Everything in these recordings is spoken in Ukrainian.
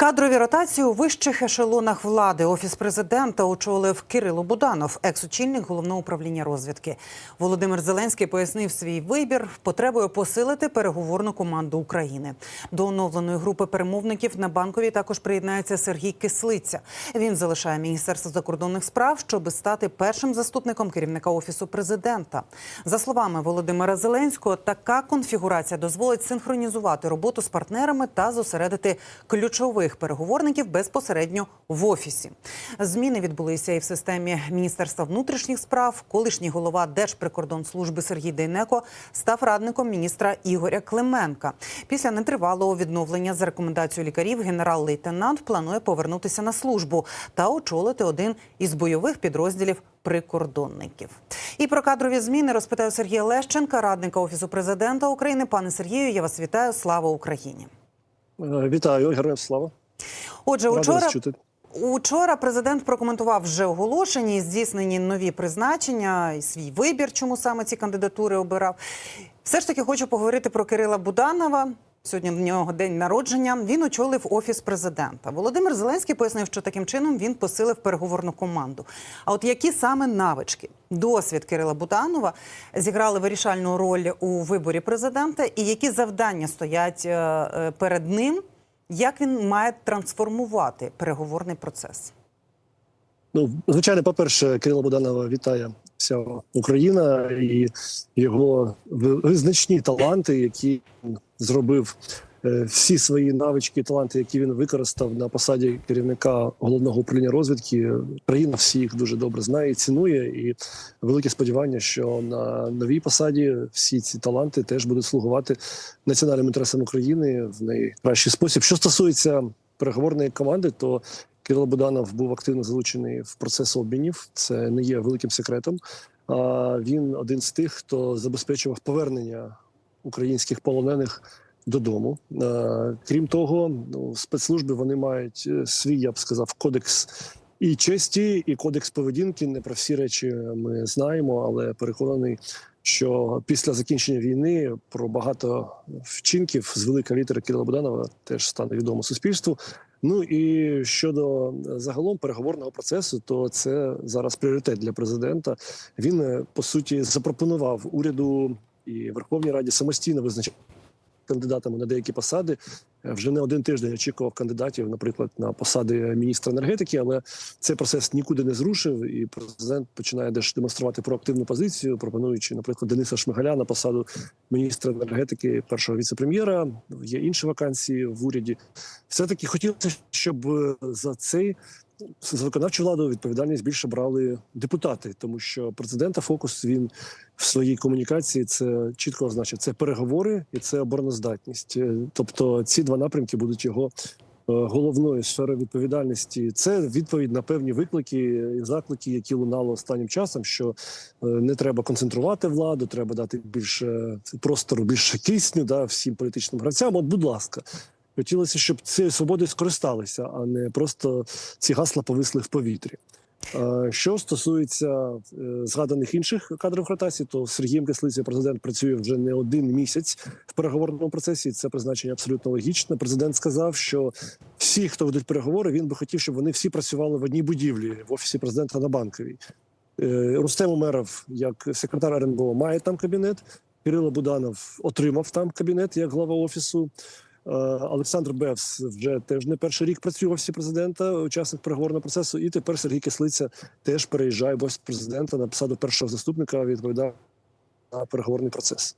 Кадрові ротації у вищих ешелонах влади офіс президента очолив Кирило Буданов, екс-очільник головного управління розвідки. Володимир Зеленський пояснив свій вибір потребою посилити переговорну команду України. До оновленої групи перемовників на банковій також приєднається Сергій Кислиця. Він залишає міністерство закордонних справ, щоб стати першим заступником керівника офісу президента. За словами Володимира Зеленського, така конфігурація дозволить синхронізувати роботу з партнерами та зосередити ключових переговорників безпосередньо в офісі. Зміни відбулися і в системі Міністерства внутрішніх справ. Колишній голова Держприкордонслужби Сергій Дейнеко став радником міністра Ігоря Клименка. Після нетривалого відновлення за рекомендацією лікарів генерал-лейтенант планує повернутися на службу та очолити один із бойових підрозділів прикордонників. І про кадрові зміни розпитаю Сергія Лещенка, радника офісу президента України. Пане Сергію, я вас вітаю. Слава Україні! Е, Вітаю, героям слава. Отже, учора. Учора президент прокоментував вже оголошені і здійснені нові призначення і свій вибір, чому саме ці кандидатури обирав. Все ж таки хочу поговорити про Кирила Буданова. Сьогодні в нього день народження. Він очолив офіс президента. Володимир Зеленський пояснив, що таким чином він посилив переговорну команду. А от які саме навички, досвід Кирила Буданова зіграли вирішальну роль у виборі президента, і які завдання стоять е, е, перед ним? Як він має трансформувати переговорний процес? Ну, звичайно, по-перше, Кирило Буданова вітає вся Україна і його визначні таланти, які зробив всі свої навички, таланти, які він використав на посаді керівника головного управління розвідки. Країна всі їх дуже добре знає і цінує. І велике сподівання, що на новій посаді всі ці таланти теж будуть слугувати національним інтересам України в найкращий спосіб. Що стосується переговорної команди, то Кирило Буданов був активно залучений в процес обмінів. Це не є великим секретом. А він один з тих, хто забезпечував повернення українських полонених додому. Е, Крім того, ну, спецслужби вони мають е, свій, я б сказав, кодекс. І честі, і кодекс поведінки не про всі речі ми знаємо, але переконаний, що після закінчення війни про багато вчинків з велика літера Кирила Буданова теж стане відомо суспільству. Ну і щодо е, загалом переговорного процесу, то це зараз пріоритет для президента. Він по суті запропонував уряду і Верховній Раді самостійно визначати кандидатами на деякі посади. Е, Вже не один тиждень очікував кандидатів, наприклад, на посади міністра енергетики, але цей процес нікуди не зрушив, і президент починає демонструвати проактивну позицію, пропонуючи, наприклад, Дениса Шмигаля на посаду міністра енергетики, першого віцепрем'єра. Є інші вакансії в уряді. Все таки хотілося, щоб е, за цей за виконавчу владу відповідальність більше брали депутати, тому що президента фокус він в своїй комунікації це чітко означає це переговори і це обороноздатність. Е, Тобто ці два напрямки будуть його е, головною сферою відповідальності. Це відповідь на певні виклики і заклики, які лунали останнім часом. Що е, не треба концентрувати владу, треба дати більше простору, більше кисню да, всім політичним гравцям. От, будь ласка. Хотілося, щоб цією свободою скористалися, а не просто ці гасла повисли в повітрі. Що стосується е, згаданих інших кадрових ротацій, то Сергієм Кислицею президент працює вже не один місяць в переговорному процесі. Це призначення абсолютно логічне. Президент сказав, що всі, хто ведуть переговори, він би хотів, щоб вони всі працювали в одній будівлі в офісі президента на банковій. Е, Рустем Умеров, як секретар РНБО, має там кабінет. Кирило Буданов отримав там кабінет як глава офісу. Е, Олександр Бевс вже теж не перший рік працює в офісі президента, учасник переговорного процесу. І тепер Сергій Кислиця теж переїжджає в офіс президента на посаду першого заступника. Відповідав на переговорний процес.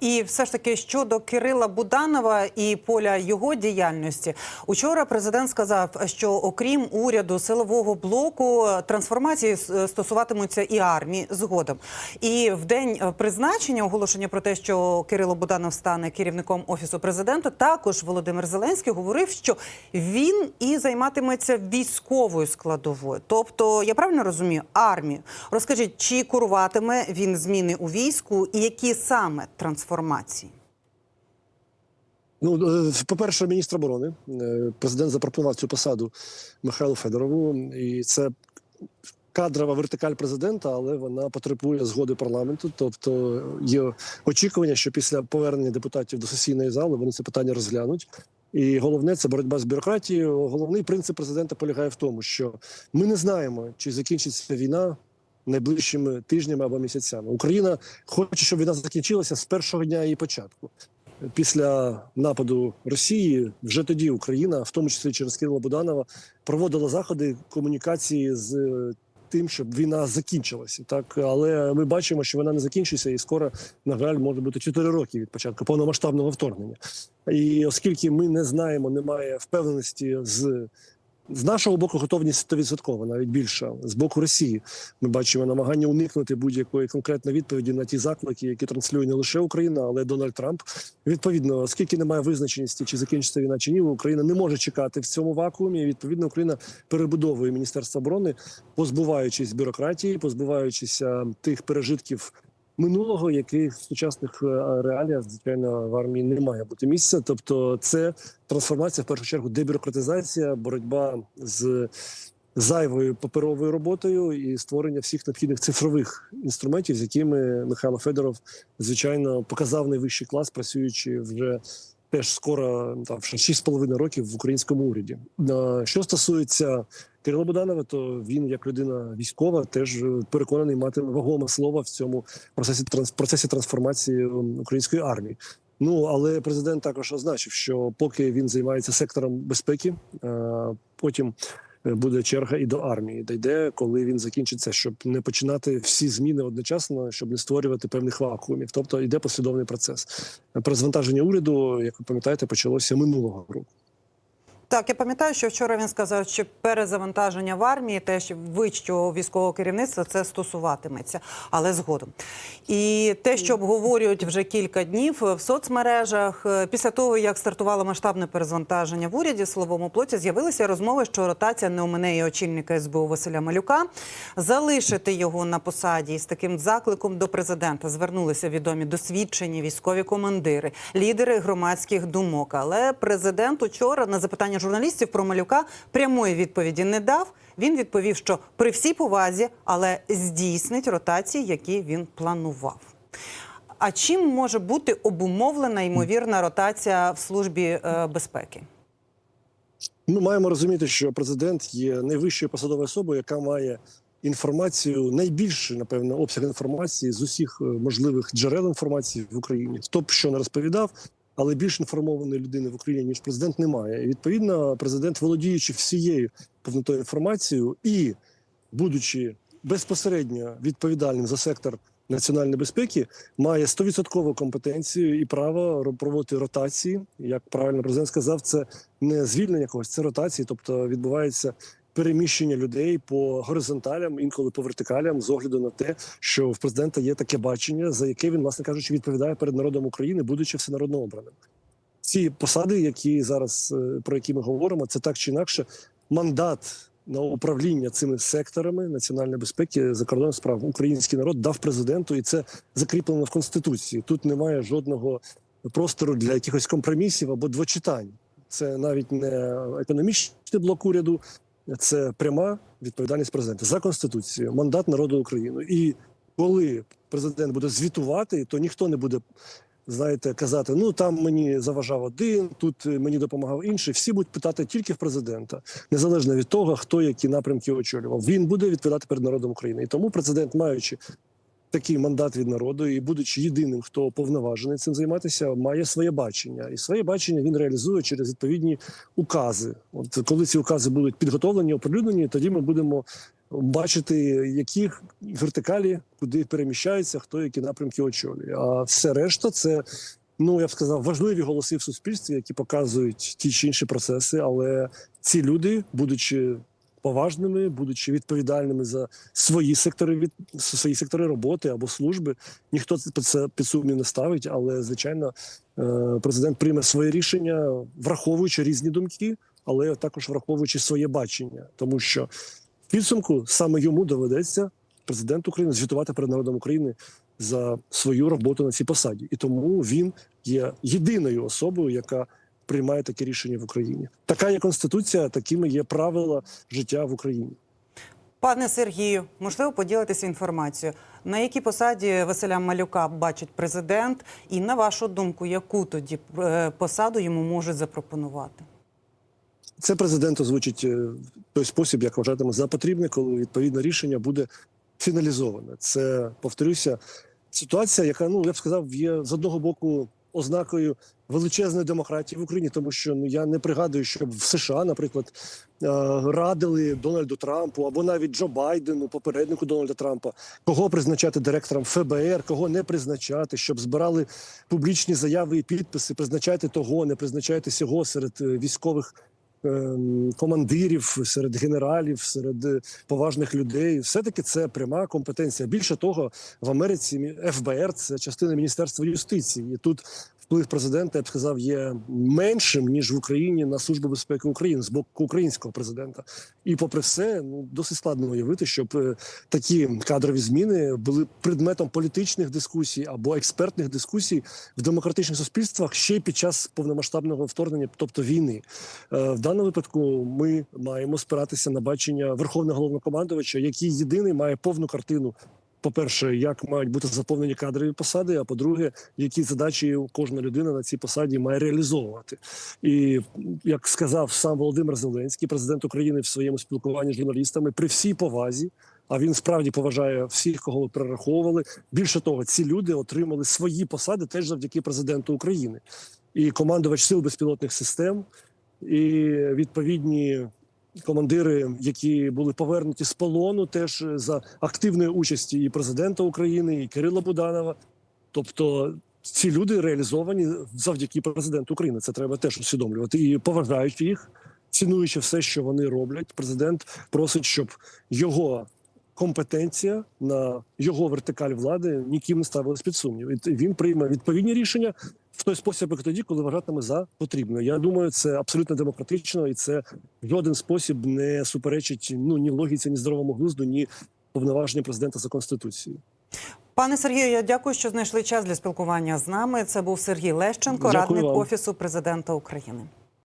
І все ж таки щодо Кирила Буданова і поля його діяльності, учора президент сказав, що окрім уряду силового блоку трансформації стосуватимуться і армії згодом. І в день призначення оголошення про те, що Кирило Буданов стане керівником офісу президента, також Володимир Зеленський говорив, що він і займатиметься військовою складовою. Тобто, я правильно розумію, армію. Розкажіть, чи куруватиме він зміни у війську, і які саме трансформації? Ну, е, по-перше, міністр оборони. Е, Президент запропонував цю посаду Михайлу Федорову, і це кадрова вертикаль президента, але вона потребує згоди парламенту. Тобто є очікування, що після повернення депутатів до сесійної зали вони це питання розглянуть. І головне це боротьба з бюрократією. Головний принцип президента полягає в тому, що ми не знаємо, чи закінчиться війна найближчими тижнями або місяцями. Україна хоче, щоб війна закінчилася з першого дня її початку. Після нападу Росії вже тоді Україна, в тому числі через Кирила Буданова, проводила заходи комунікації з е, тим, щоб війна закінчилася. Так, але ми бачимо, що вона не закінчиться, і скоро, на жаль, може бути 4 роки від початку повномасштабного вторгнення. І оскільки ми не знаємо, немає впевненості з. З нашого боку готовність 100%, навіть більша. З боку Росії ми бачимо намагання уникнути будь-якої конкретної відповіді на ті заклики, які транслює не лише Україна, але й Дональд Трамп. Відповідно, оскільки немає визначеності, чи закінчиться війна чи ні, Україна не може чекати в цьому вакуумі. Відповідно, Україна перебудовує міністерство оборони, позбуваючись бюрократії, позбуваючися тих пережитків минулого, яких в сучасних е, реаліях звичайно в армії не має бути місця. Тобто, це трансформація в першу чергу, дебюрократизація, боротьба з зайвою паперовою роботою і створення всіх необхідних цифрових інструментів, з якими Михайло Федоров звичайно показав найвищий клас, працюючи вже. Теж скоро там шість 6,5 років в українському уряді. Що стосується Кирила Буданова, то він, як людина військова, теж е, переконаний мати вагоме слово в цьому процесі процесі трансформації української армії. Ну але президент також означив, що поки він займається сектором безпеки, е, потім буде черга і до армії, дійде, коли він закінчиться, щоб не починати всі зміни одночасно, щоб не створювати певних вакуумів. Тобто йде послідовний процес. Перезвантаження уряду, як ви пам'ятаєте, почалося минулого року. Так, я пам'ятаю, що вчора він сказав, що перезавантаження в армії, теж вищого військового керівництва, це стосуватиметься, але згодом. І те, що обговорюють вже кілька днів в соцмережах, е, після того як стартувало масштабне перезвантаження в уряді, словому плоті з'явилися розмови, що ротація не омине і очільника СБУ Василя Малюка. Залишити його на посаді і з таким закликом до президента звернулися відомі досвідчені військові командири, лідери громадських думок. Але президент учора на запитання журналістів про малюка прямої відповіді не дав. Він відповів, що при всій повазі, але здійснить ротації, які він планував. А чим може бути обумовлена ймовірна ротація в службі е, безпеки? Ми маємо розуміти, що президент є найвищою посадовою особою, яка має інформацію найбільший, напевно, обсяг інформації з усіх е, можливих джерел інформації в Україні. Хто б що не розповідав, але більш інформованої людини в Україні ніж президент немає. І відповідно, президент, володіючи всією повнотою інформацією і будучи безпосередньо відповідальним за сектор національної безпеки, має 100% компетенцію і право ро- проводити ротації. Як правильно президент сказав, це не звільнення когось, це ротації, тобто відбувається. Переміщення людей по горизонталям, інколи по вертикалям, з огляду на те, що в президента є таке бачення, за яке він, власне кажучи, відповідає перед народом України, будучи всенародно обраним. Ці посади, які зараз е, про які ми говоримо, це так чи інакше мандат на управління цими секторами національної безпеки закордонних справ український народ дав президенту, і це закріплено в конституції. Тут немає жодного простору для якихось компромісів або двочитань. Це навіть не економічний блок уряду, це пряма відповідальність президента за конституцією, мандат народу України. І коли президент буде звітувати, то ніхто не буде. Знаєте, казати, ну там мені заважав один, тут е, мені допомагав інший. Всі будуть питати тільки в президента, незалежно від того, хто які напрямки очолював. Він буде відповідати перед народом України. І тому президент, маючи такий мандат від народу і будучи єдиним, хто повноважений цим займатися, має своє бачення, і своє бачення він реалізує через відповідні укази. От коли ці укази будуть підготовлені, оприлюднені, тоді ми будемо бачити, які вертикалі куди переміщаються, хто які напрямки очолює. А все решта це. Ну, я б сказав, важливі голоси в суспільстві, які показують ті чи інші процеси, але ці люди, будучи поважними, будучи відповідальними за свої сектори від свої сектори роботи або служби. Ніхто це під сумнів не ставить, але звичайно, е, президент прийме своє рішення, враховуючи різні думки, але також враховуючи своє бачення, тому що в підсумку саме йому доведеться президент України звітувати перед народом України за свою роботу на цій посаді, і тому він є єдиною особою, яка приймає таке рішення в Україні. Така є конституція, такими є правила життя в Україні. Пане Сергію, можливо, поділитися інформацією, на якій посаді Василя Малюка бачить президент, і на вашу думку, яку тоді е, посаду йому можуть запропонувати? Це президент озвучить е, в той спосіб, як вважатиме за потрібне, коли відповідне рішення буде фіналізоване. Це повторюся, ситуація, яка ну я б сказав, є з одного боку ознакою величезної демократії в Україні, тому що ну я не пригадую, щоб в США, наприклад, е, радили Дональду Трампу або навіть Джо Байдену, попереднику Дональда Трампа, кого призначати директором ФБР, кого не призначати, щоб збирали публічні заяви і підписи. Призначайте того, не призначайте сього серед е, військових командирів, серед генералів, серед е, поважних людей. Все таки це пряма компетенція. Більше того, в Америці ФБР це частина міністерства юстиції. І тут вплив президента я б сказав є меншим ніж в Україні на службу безпеки України з боку українського президента. І попри все, ну досить складно уявити, щоб е, такі кадрові зміни були предметом політичних дискусій або експертних дискусій в демократичних суспільствах ще й під час повномасштабного вторгнення, тобто війни. Е, В даному випадку ми маємо спиратися на бачення верховного головнокомандувача, який єдиний має повну картину. По-перше, як мають бути заповнені кадрові посади. А по-друге, які задачі кожна людина на цій посаді має реалізовувати. І як сказав сам Володимир Зеленський, президент України в своєму спілкуванні з журналістами, при всій повазі, а він справді поважає всіх, кого ви перераховували. Більше того, ці люди отримали свої посади теж завдяки президенту України і командувач сил безпілотних систем, і відповідні командири, які були повернуті з полону, теж за активної участі і президента України, і Кирила Буданова. Тобто ці люди реалізовані завдяки президенту України. Це треба теж усвідомлювати і поважаючи їх, цінуючи все, що вони роблять. Президент просить, щоб його компетенція на його вертикаль влади ніким не ставилась під сумнів. І він прийме відповідні рішення в той спосіб, як тоді, коли вважатиме за потрібне. Я думаю, це абсолютно демократично, і це жоден спосіб не суперечить ну ні логіці, ні здоровому глузду, ні повноваженням президента за конституцією. Пане Сергію, я дякую, що знайшли час для спілкування з нами. Це був Сергій Лещенко, Дякую радник вам. офісу президента України.